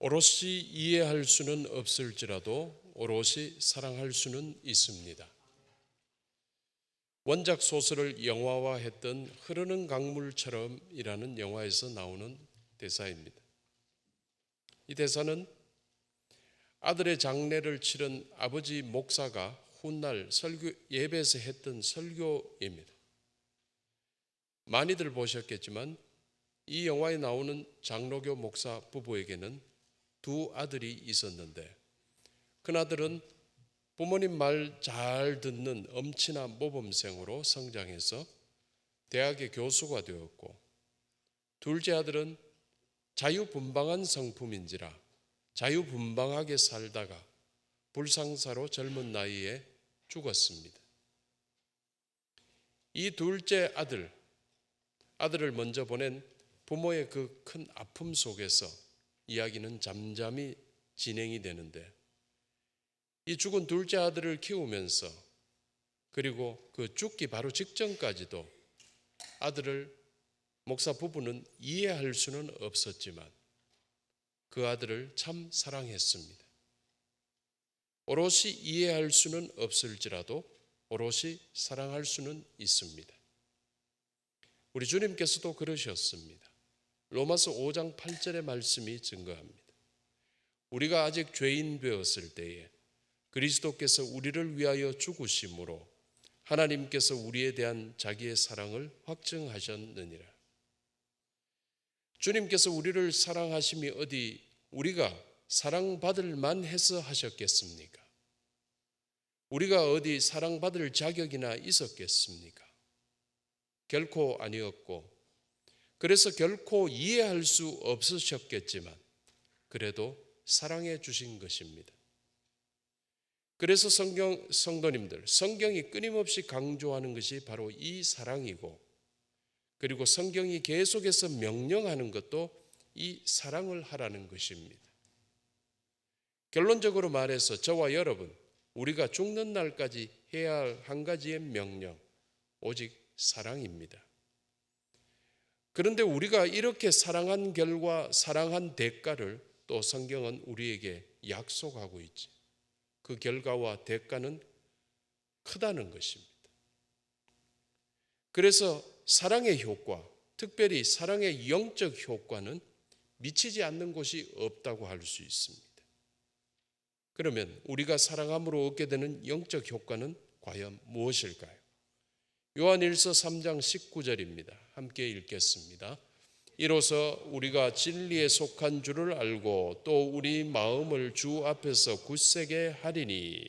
오롯이 이해할 수는 없을지라도 오롯이 사랑할 수는 있습니다. 원작 소설을 영화화했던 흐르는 강물처럼이라는 영화에서 나오는 대사입니다. 이 대사는 아들의 장례를 치른 아버지 목사가 훗날 설교 예배에서 했던 설교입니다. 많이들 보셨겠지만 이 영화에 나오는 장로교 목사 부부에게는 두 아들이 있었는데 큰 아들은 부모님 말 잘 듣는 엄친한 모범생으로 성장해서 대학의 교수가 되었고 둘째 아들은 자유분방한 성품인지라 자유분방하게 살다가 불상사로 젊은 나이에 죽었습니다. 이 둘째 아들, 아들을 먼저 보낸 부모의 그 큰 아픔 속에서 이야기는 잠잠히 진행이 되는데 이 죽은 둘째 아들을 키우면서 그리고 그 죽기 바로 직전까지도 아들을 목사 부부는 이해할 수는 없었지만 그 아들을 참 사랑했습니다. 오롯이 이해할 수는 없을지라도 오롯이 사랑할 수는 있습니다. 우리 주님께서도 그러셨습니다. 로마서 5장 8절의 말씀이 증거합니다. 우리가 아직 죄인 되었을 때에 그리스도께서 우리를 위하여 죽으심으로 하나님께서 우리에 대한 자기의 사랑을 확증하셨느니라. 주님께서 우리를 사랑하심이 어디 우리가 사랑받을 만해서 하셨겠습니까? 우리가 어디 사랑받을 자격이나 있었겠습니까? 결코 아니었고, 그래서 결코 이해할 수 없으셨겠지만, 그래도 사랑해 주신 것입니다. 그래서 성경 성도님들 성경이 끊임없이 강조하는 것이 바로 이 사랑이고 그리고 성경이 계속해서 명령하는 것도 이 사랑을 하라는 것입니다. 결론적으로 말해서 저와 여러분 우리가 죽는 날까지 해야 할 한 가지의 명령 오직 사랑입니다. 그런데 우리가 이렇게 사랑한 결과 사랑한 대가를 또 성경은 우리에게 약속하고 있지. 그 결과와 대가는 크다는 것입니다. 그래서 사랑의 효과, 특별히 사랑의 영적 효과는 미치지 않는 곳이 없다고 할 수 있습니다. 그러면 우리가 사랑함으로 얻게 되는 영적 효과는 과연 무엇일까요? 요한일서 3장 19절입니다. 함께 읽겠습니다. 이로써 우리가 진리에 속한 줄을 알고 또 우리 마음을 주 앞에서 굳세게 하리니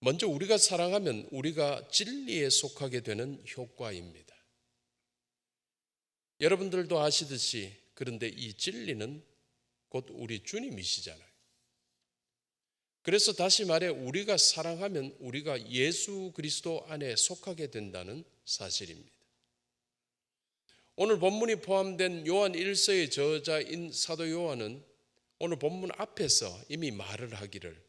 먼저 우리가 사랑하면 우리가 진리에 속하게 되는 효과입니다. 여러분들도 아시듯이 그런데 이 진리는 곧 우리 주님이시잖아요. 그래서 다시 말해 우리가 사랑하면 우리가 예수 그리스도 안에 속하게 된다는 사실입니다. 오늘 본문이 포함된 요한 1서의 저자인 사도 요한은 오늘 본문 앞에서 이미 말을 하기를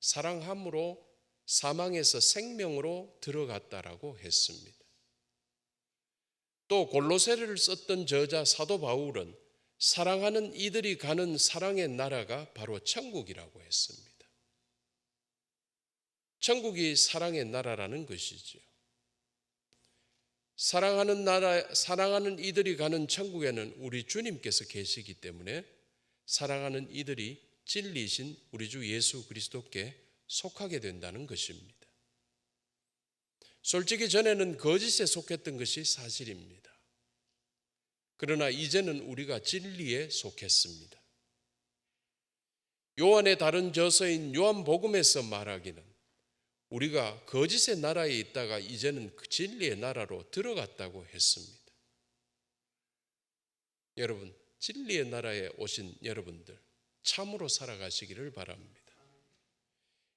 사랑함으로 사망에서 생명으로 들어갔다라고 했습니다. 또 골로새를 썼던 저자 사도 바울은 사랑하는 이들이 가는 사랑의 나라가 바로 천국이라고 했습니다. 천국이 사랑의 나라라는 것이지요. 사랑하는 나라, 사랑하는 이들이 가는 천국에는 우리 주님께서 계시기 때문에 사랑하는 이들이 진리신 우리 주 예수 그리스도께 속하게 된다는 것입니다. 솔직히 전에는 거짓에 속했던 것이 사실입니다. 그러나 이제는 우리가 진리에 속했습니다. 요한의 다른 저서인 요한복음에서 말하기는 우리가 거짓의 나라에 있다가 이제는 그 진리의 나라로 들어갔다고 했습니다. 여러분, 진리의 나라에 오신 여러분들, 참으로 살아가시기를 바랍니다.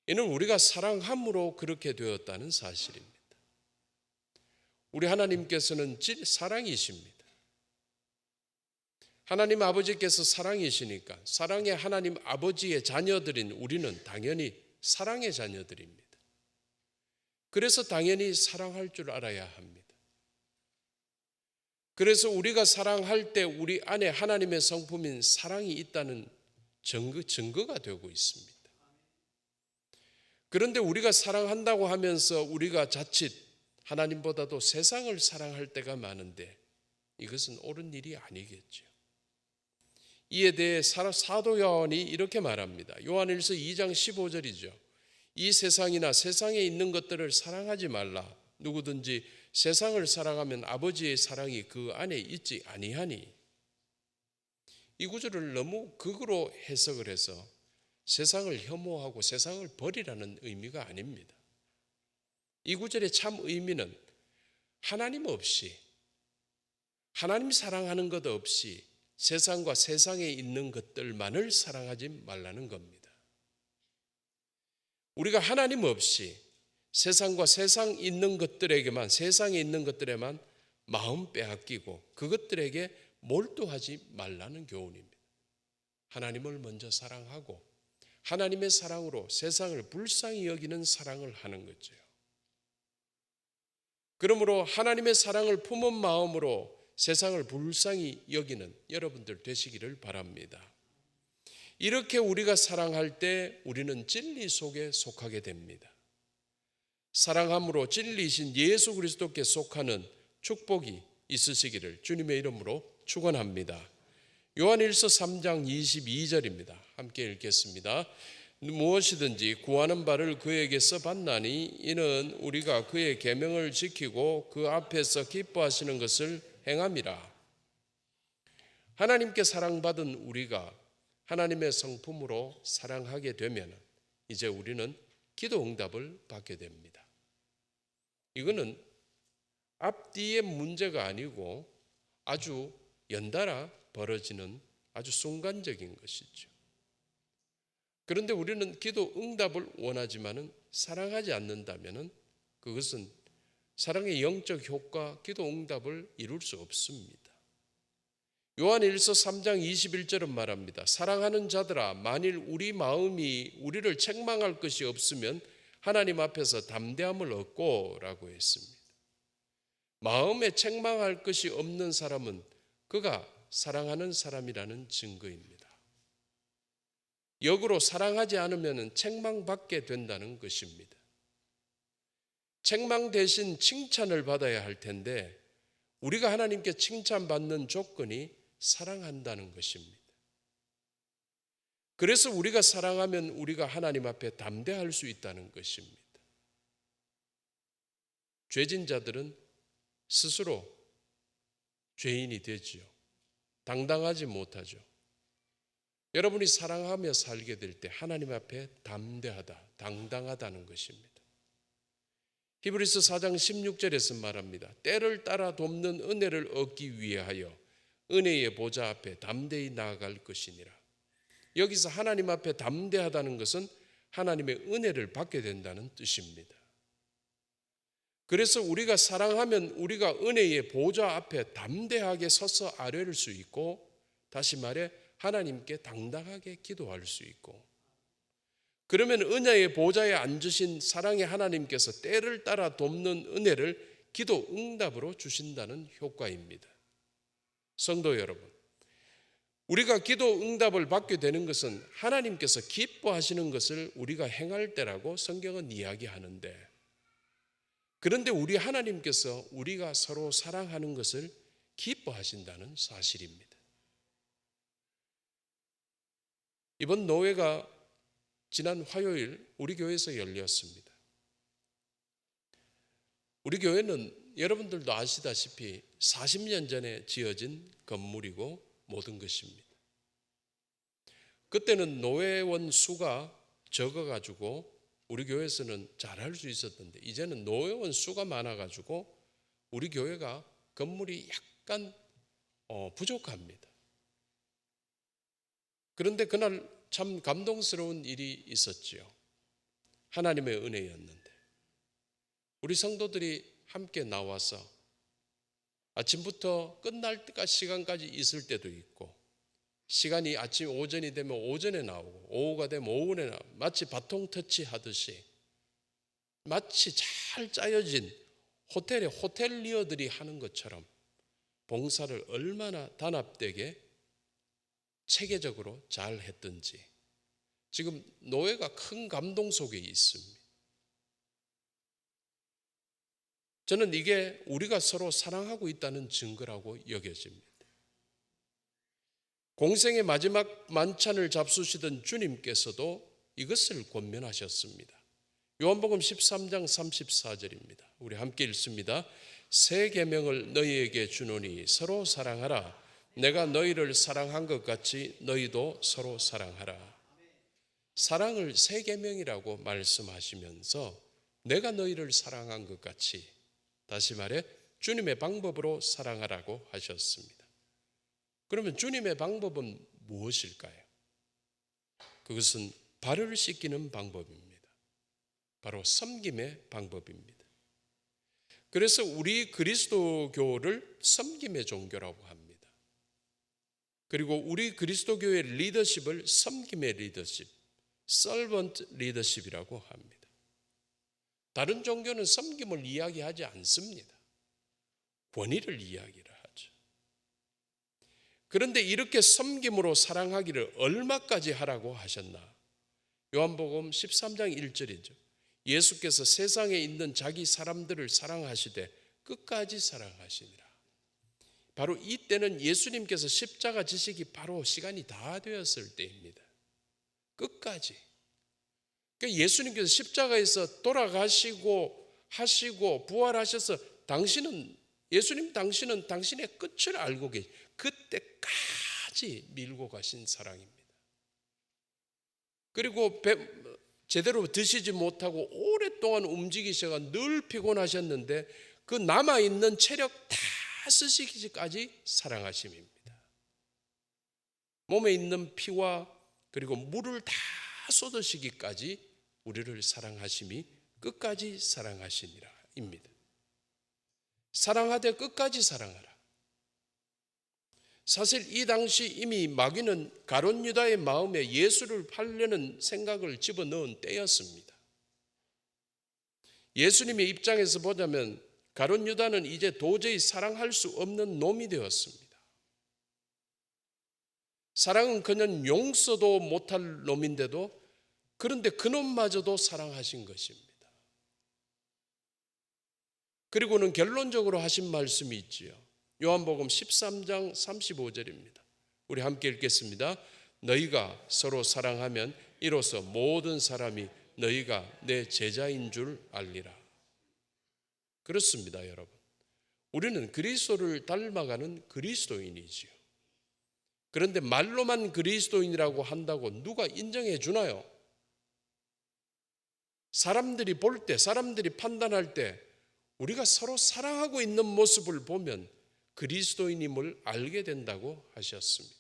이는 우리가 사랑함으로 그렇게 되었다는 사실입니다. 우리 하나님께서는 사랑이십니다. 하나님 아버지께서 사랑이시니까 사랑의 하나님 아버지의 자녀들인 우리는 당연히 사랑의 자녀들입니다. 그래서 당연히 사랑할 줄 알아야 합니다. 그래서 우리가 사랑할 때 우리 안에 하나님의 성품인 사랑이 있다는 증거, 증거가 되고 있습니다. 그런데 우리가 사랑한다고 하면서 우리가 자칫 하나님보다도 세상을 사랑할 때가 많은데 이것은 옳은 일이 아니겠죠. 이에 대해 사도 요한이 이렇게 말합니다. 요한일서 2장 15절이죠. 이 세상이나 세상에 있는 것들을 사랑하지 말라. 누구든지 세상을 사랑하면 아버지의 사랑이 그 안에 있지 아니하니. 이 구절을 너무 극으로 해석을 해서 세상을 혐오하고 세상을 버리라는 의미가 아닙니다. 이 구절의 참 의미는 하나님 없이 하나님 사랑하는 것 없이 세상과 세상에 있는 것들만을 사랑하지 말라는 겁니다. 우리가 하나님 없이 세상과 세상 있는 것들에게만 세상에 있는 것들에만 마음 빼앗기고 그것들에게 몰두하지 말라는 교훈입니다. 하나님을 먼저 사랑하고 하나님의 사랑으로 세상을 불쌍히 여기는 사랑을 하는 거죠. 그러므로 하나님의 사랑을 품은 마음으로 세상을 불쌍히 여기는 여러분들 되시기를 바랍니다. 이렇게 우리가 사랑할 때 우리는 진리 속에 속하게 됩니다. 사랑함으로 진리이신 예수 그리스도께 속하는 축복이 있으시기를 주님의 이름으로 축원합니다. 요한일서 3장 22절입니다. 함께 읽겠습니다. 무엇이든지 구하는 바를 그에게서 받나니 이는 우리가 그의 계명을 지키고 그 앞에서 기뻐하시는 것을 행함이라. 하나님께 사랑받은 우리가 하나님의 성품으로 사랑하게 되면 이제 우리는 기도 응답을 받게 됩니다. 이거는 앞뒤의 문제가 아니고 아주 연달아 벌어지는 아주 순간적인 것이죠. 그런데 우리는 기도 응답을 원하지만은 사랑하지 않는다면은 그것은 사랑의 영적 효과, 기도 응답을 이룰 수 없습니다. 요한 1서 3장 21절은 말합니다. 사랑하는 자들아, 만일 우리 마음이 우리를 책망할 것이 없으면 하나님 앞에서 담대함을 얻고 라고 했습니다. 마음에 책망할 것이 없는 사람은 그가 사랑하는 사람이라는 증거입니다. 역으로 사랑하지 않으면 책망받게 된다는 것입니다. 책망 대신 칭찬을 받아야 할 텐데 우리가 하나님께 칭찬받는 조건이 사랑한다는 것입니다. 그래서 우리가 사랑하면 우리가 하나님 앞에 담대할 수 있다는 것입니다. 죄진 자들은 스스로 죄인이 되지요. 당당하지 못하죠. 여러분이 사랑하며 살게 될 때 하나님 앞에 담대하다, 당당하다는 것입니다. 히브리서 4장 16절에서 말합니다. 때를 따라 돕는 은혜를 얻기 위하여 은혜의 보좌 앞에 담대히 나아갈 것이니라. 여기서 하나님 앞에 담대하다는 것은 하나님의 은혜를 받게 된다는 뜻입니다. 그래서 우리가 사랑하면 우리가 은혜의 보좌 앞에 담대하게 서서 아뢰를 수 있고 다시 말해 하나님께 당당하게 기도할 수 있고 그러면 은혜의 보좌에 앉으신 사랑의 하나님께서 때를 따라 돕는 은혜를 기도 응답으로 주신다는 효과입니다. 성도 여러분, 우리가 기도 응답을 받게 되는 것은 하나님께서 기뻐하시는 것을 우리가 행할 때라고 성경은 이야기하는데 그런데 우리 하나님께서 우리가 서로 사랑하는 것을 기뻐하신다는 사실입니다. 이번 노회가 지난 화요일 우리 교회에서 열렸습니다. 우리 교회는 여러분들도 아시다시피 40년 전에 지어진 건물이고 모든 것입니다. 그때는 노회원 수가 적어가지고 우리 교회에서는 잘할 수 있었던데 이제는 노회원 수가 많아가지고 우리 교회가 건물이 약간 어, 부족합니다. 그런데 그날 참 감동스러운 일이 있었지요. 하나님의 은혜였는데 우리 성도들이 함께 나와서 아침부터 끝날 때까지 시간까지 있을 때도 있고 시간이 아침 오전이 되면 오전에 나오고 오후가 되면 오후에 나오고 마치 바통 터치 하듯이 마치 잘 짜여진 호텔의 호텔리어들이 하는 것처럼 봉사를 얼마나 단합되게 체계적으로 잘 했던지 지금 노예가 큰 감동 속에 있습니다. 저는 이게 우리가 서로 사랑하고 있다는 증거라고 여겨집니다. 공생의 마지막 만찬을 잡수시던 주님께서도 이것을 권면하셨습니다. 요한복음 13장 34절입니다. 우리 함께 읽습니다. 새 계명을 너희에게 주노니 서로 사랑하라. 내가 너희를 사랑한 것 같이 너희도 서로 사랑하라. 사랑을 새 계명이라고 말씀하시면서 내가 너희를 사랑한 것 같이 다시 말해 주님의 방법으로 사랑하라고 하셨습니다. 그러면 주님의 방법은 무엇일까요? 그것은 발을 씻기는 방법입니다. 바로 섬김의 방법입니다. 그래서 우리 그리스도교를 섬김의 종교라고 합니다. 그리고 우리 그리스도교의 리더십을 섬김의 리더십, servant 리더십이라고 합니다. 다른 종교는 섬김을 이야기하지 않습니다. 권위를 이야기를 하죠. 그런데 이렇게 섬김으로 사랑하기를 얼마까지 하라고 하셨나? 요한복음 13장 1절이죠. 예수께서 세상에 있는 자기 사람들을 사랑하시되 끝까지 사랑하시니라. 바로 이때는 예수님께서 십자가 지식이 바로 시간이 다 되었을 때입니다. 끝까지. 그러니까 예수님께서 십자가에서 돌아가시고 하시고 부활하셔서 당신은 예수님 당신은 당신의 끝을 알고 계시 그때까지 밀고 가신 사랑입니다. 그리고 배, 제대로 드시지 못하고 오랫동안 움직이셔가 늘 피곤하셨는데 그 남아 있는 체력 다 쓰시기까지 사랑하심입니다. 몸에 있는 피와 그리고 물을 다 쏟으시기까지 우리를 사랑하심이 끝까지 사랑하시니라입니다. 사랑하되 끝까지 사랑하라. 사실 이 당시 이미 마귀는 가론 유다의 마음에 예수를 팔려는 생각을 집어넣은 때였습니다. 예수님의 입장에서 보자면 가론 유다는 이제 도저히 사랑할 수 없는 놈이 되었습니다. 사랑은 그냥 용서도 못할 놈인데도 그런데 그놈마저도 사랑하신 것입니다. 그리고는 결론적으로 하신 말씀이 있지요. 요한복음 13장 35절입니다. 우리 함께 읽겠습니다. 너희가 서로 사랑하면 이로써 모든 사람이 너희가 내 제자인 줄 알리라. 그렇습니다, 여러분. 우리는 그리스도를 닮아가는 그리스도인이지요. 그런데 말로만 그리스도인이라고 한다고 누가 인정해 주나요? 사람들이 볼 때, 사람들이 판단할 때 우리가 서로 사랑하고 있는 모습을 보면 그리스도인임을 알게 된다고 하셨습니다.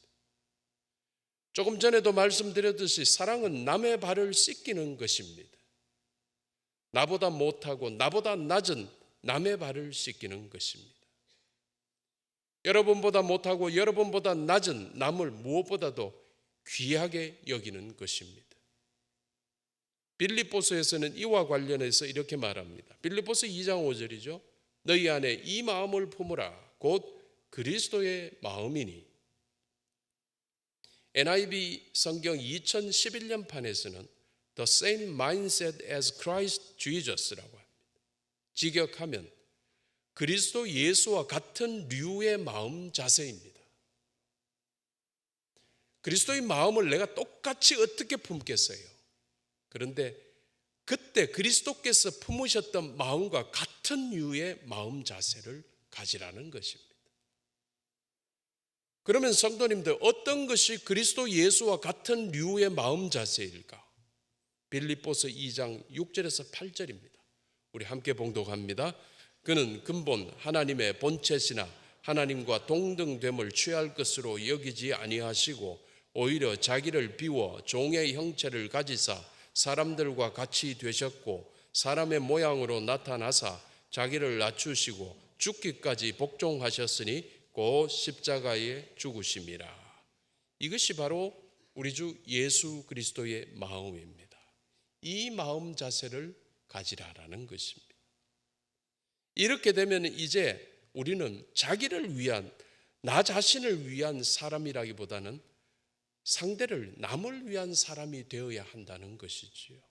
조금 전에도 말씀드렸듯이 사랑은 남의 발을 씻기는 것입니다. 나보다 못하고 나보다 낮은 남의 발을 씻기는 것입니다. 여러분보다 못하고 여러분보다 낮은 남을 무엇보다도 귀하게 여기는 것입니다. 빌립보서에서는 이와 관련해서 이렇게 말합니다. 빌립보서 2장 5절이죠. 너희 안에 이 마음을 품으라. 곧 그리스도의 마음이니. NIV 성경 2011년 판에서는 The same mindset as Christ Jesus라고 합니다. 직역하면 그리스도 예수와 같은 류의 마음 자세입니다. 그리스도의 마음을 내가 똑같이 어떻게 품겠어요? 그런데 그때 그리스도께서 품으셨던 마음과 같은 류의 마음 자세를 가지라는 것입니다. 그러면 성도님들 어떤 것이 그리스도 예수와 같은 류의 마음 자세일까? 빌립보서 2장 6절에서 8절입니다. 우리 함께 봉독합니다. 그는 근본 하나님의 본체시나 하나님과 동등됨을 취할 것으로 여기지 아니하시고 오히려 자기를 비워 종의 형체를 가지사 사람들과 같이 되셨고 사람의 모양으로 나타나사 자기를 낮추시고 죽기까지 복종하셨으니 곧 십자가에 죽으심이라. 이것이 바로 우리 주 예수 그리스도의 마음입니다. 이 마음 자세를 가지라라는 것입니다. 이렇게 되면 이제 우리는 자기를 위한 나 자신을 위한 사람이라기보다는 상대를 남을 위한 사람이 되어야 한다는 것이지요.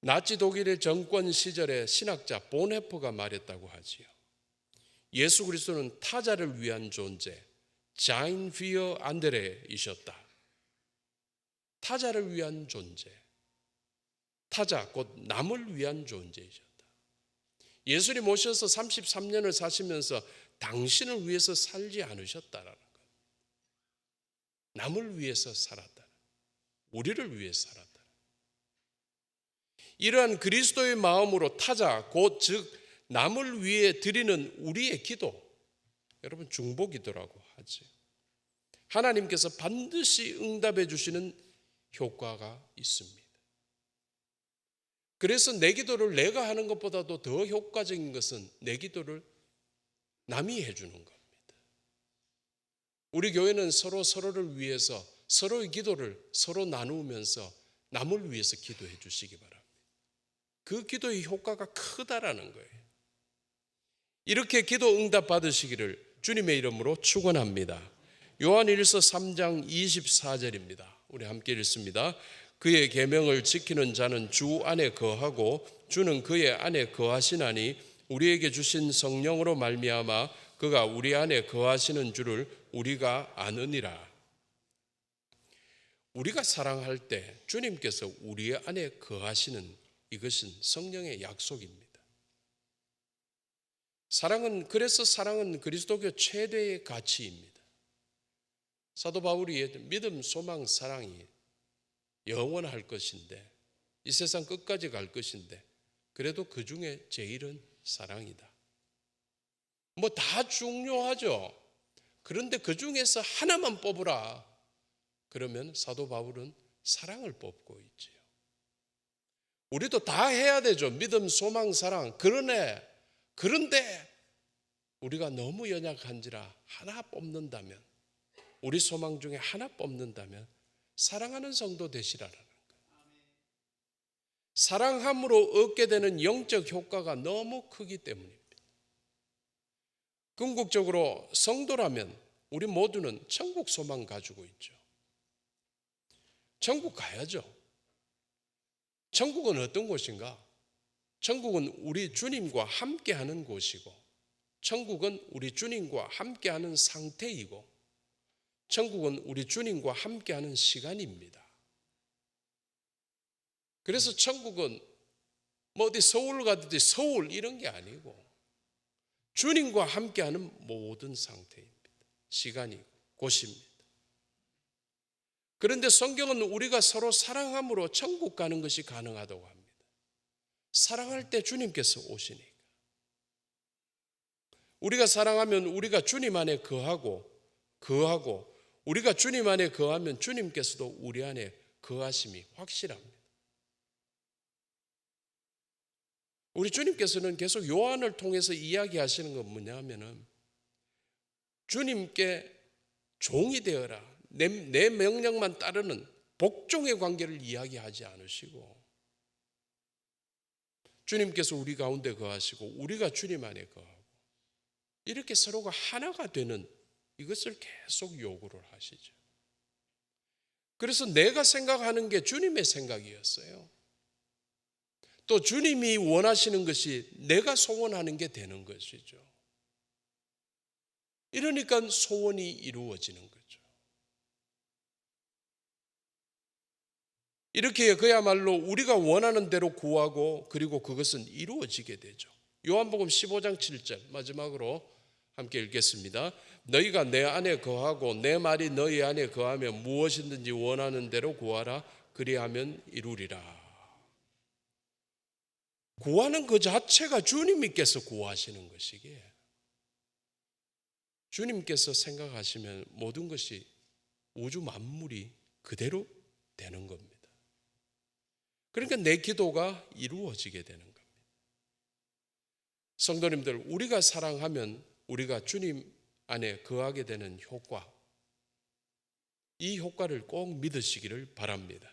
나치 독일의 정권 시절에 신학자 보네프가 말했다고 하지요. 예수 그리스도는 타자를 위한 존재, 자인 피어 안드레이셨다. 타자를 위한 존재, 타자 곧 남을 위한 존재이셨다. 예수님 오셔서 33년을 사시면서 당신을 위해서 살지 않으셨다라는 것. 남을 위해서 살았다. 우리를 위해 살았다. 이러한 그리스도의 마음으로 타자 곧 즉 남을 위해 드리는 우리의 기도 여러분 중보기도라고 하지. 하나님께서 반드시 응답해 주시는 효과가 있습니다. 그래서 내 기도를 내가 하는 것보다도 더 효과적인 것은 내 기도를 남이 해주는 겁니다. 우리 교회는 서로 서로를 위해서 서로의 기도를 서로 나누면서 남을 위해서 기도해 주시기 바랍니다. 그 기도의 효과가 크다라는 거예요. 이렇게 기도 응답 받으시기를 주님의 이름으로 축원합니다. 요한 1서 3장 24절입니다. 우리 함께 읽습니다. 그의 계명을 지키는 자는 주 안에 거하고 주는 그의 안에 거하시나니 우리에게 주신 성령으로 말미암아 그가 우리 안에 거하시는 줄을 우리가 아느니라. 우리가 사랑할 때 주님께서 우리 안에 거하시는 이것은 성령의 약속입니다. 사랑은 그래서 사랑은 그리스도교 최대의 가치입니다. 사도 바울이 믿음, 소망, 사랑이 영원할 것인데 이 세상 끝까지 갈 것인데 그래도 그 중에 제일은 사랑이다. 뭐 다 중요하죠. 그런데 그 중에서 하나만 뽑으라. 그러면 사도 바울은 사랑을 뽑고 있지요. 우리도 다 해야 되죠. 믿음, 소망, 사랑. 그러네. 그런데 우리가 너무 연약한지라 하나 뽑는다면 우리 소망 중에 하나 뽑는다면 사랑하는 성도 되시라는 거예요. 사랑함으로 얻게 되는 영적 효과가 너무 크기 때문입니다. 궁극적으로 성도라면 우리 모두는 천국 소망 가지고 있죠. 천국 가야죠. 천국은 어떤 곳인가? 천국은 우리 주님과 함께하는 곳이고, 천국은 우리 주님과 함께하는 상태이고, 천국은 우리 주님과 함께하는 시간입니다. 그래서 천국은 뭐 어디 서울 가듯이 서울 이런 게 아니고 주님과 함께하는 모든 상태입니다. 시간이고 곳입니다. 그런데 성경은 우리가 서로 사랑함으로 천국 가는 것이 가능하다고 합니다. 사랑할 때 주님께서 오시니까. 우리가 사랑하면 우리가 주님 안에 거하고 거하고 우리가 주님 안에 거하면 주님께서도 우리 안에 거하심이 확실합니다. 우리 주님께서는 계속 요한을 통해서 이야기하시는 건 뭐냐면은 주님께 종이 되어라. 내, 내 명령만 따르는 복종의 관계를 이야기하지 않으시고 주님께서 우리 가운데 거하시고 우리가 주님 안에 거하고 이렇게 서로가 하나가 되는 이것을 계속 요구를 하시죠. 그래서 내가 생각하는 게 주님의 생각이었어요. 또 주님이 원하시는 것이 내가 소원하는 게 되는 것이죠. 이러니까 소원이 이루어지는 거죠. 이렇게 그야말로 우리가 원하는 대로 구하고 그리고 그것은 이루어지게 되죠. 요한복음 15장 7절 마지막으로 함께 읽겠습니다. 너희가 내 안에 거하고 내 말이 너희 안에 거하면 무엇이든지 원하는 대로 구하라 그리하면 이루리라. 구하는 그 자체가 주님께서 구하시는 것이기에 주님께서 생각하시면 모든 것이 우주 만물이 그대로 되는 겁니다. 그러니까 내 기도가 이루어지게 되는 겁니다. 성도님들, 우리가 사랑하면 우리가 주님 안에 거하게 되는 효과, 이 효과를 꼭 믿으시기를 바랍니다.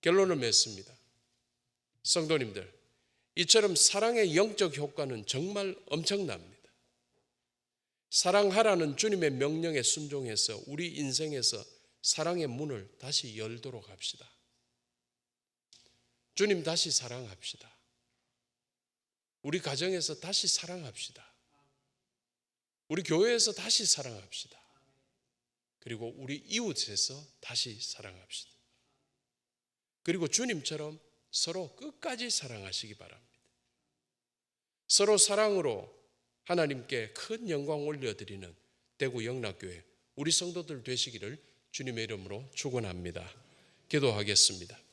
결론을 맺습니다. 성도님들, 이처럼 사랑의 영적 효과는 정말 엄청납니다. 사랑하라는 주님의 명령에 순종해서 우리 인생에서 사랑의 문을 다시 열도록 합시다. 주님 다시 사랑합시다. 우리 가정에서 다시 사랑합시다. 우리 교회에서 다시 사랑합시다. 그리고 우리 이웃에서 다시 사랑합시다. 그리고 주님처럼 서로 끝까지 사랑하시기 바랍니다. 서로 사랑으로 하나님께 큰 영광 올려드리는 대구 영락교회 우리 성도들 되시기를 주님의 이름으로 축원합니다. 기도하겠습니다.